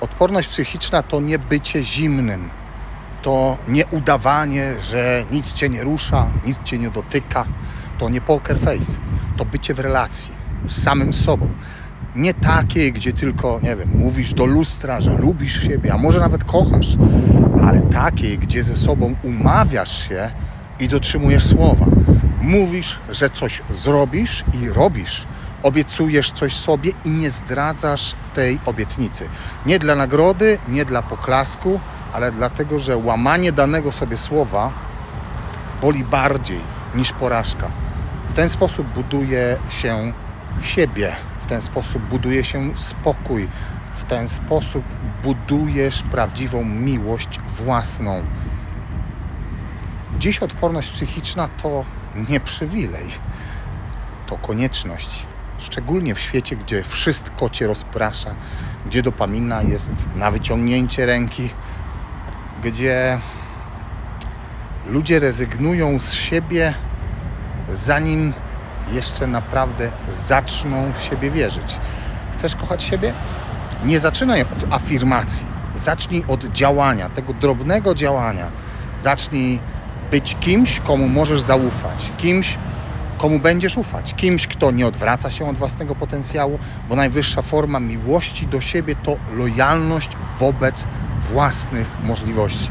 Odporność psychiczna to nie bycie zimnym. To nie udawanie, że nic cię nie rusza, nic cię nie dotyka. To nie poker face. To bycie w relacji z samym sobą. Nie takie, gdzie tylko, nie wiem, mówisz do lustra, że lubisz siebie, a może nawet kochasz, ale takie, gdzie ze sobą umawiasz się i dotrzymujesz słowa. Mówisz, że coś zrobisz i robisz. Obiecujesz coś sobie i nie zdradzasz tej obietnicy. Nie dla nagrody, nie dla poklasku, ale dlatego, że łamanie danego sobie słowa boli bardziej niż porażka. W ten sposób buduje się siebie, w ten sposób buduje się spokój, w ten sposób budujesz prawdziwą miłość własną. Dziś odporność psychiczna to nie przywilej, to konieczność. Szczególnie w świecie, gdzie wszystko cię rozprasza, gdzie dopamina jest na wyciągnięcie ręki, gdzie ludzie rezygnują z siebie, zanim jeszcze naprawdę zaczną w siebie wierzyć. Chcesz kochać siebie? Nie zaczynaj od afirmacji. Zacznij od działania, tego drobnego działania. Zacznij być kimś, komu możesz zaufać, kimś, komu będziesz ufać, kimś, kto nie odwraca się od własnego potencjału, bo najwyższa forma miłości do siebie to lojalność wobec własnych możliwości.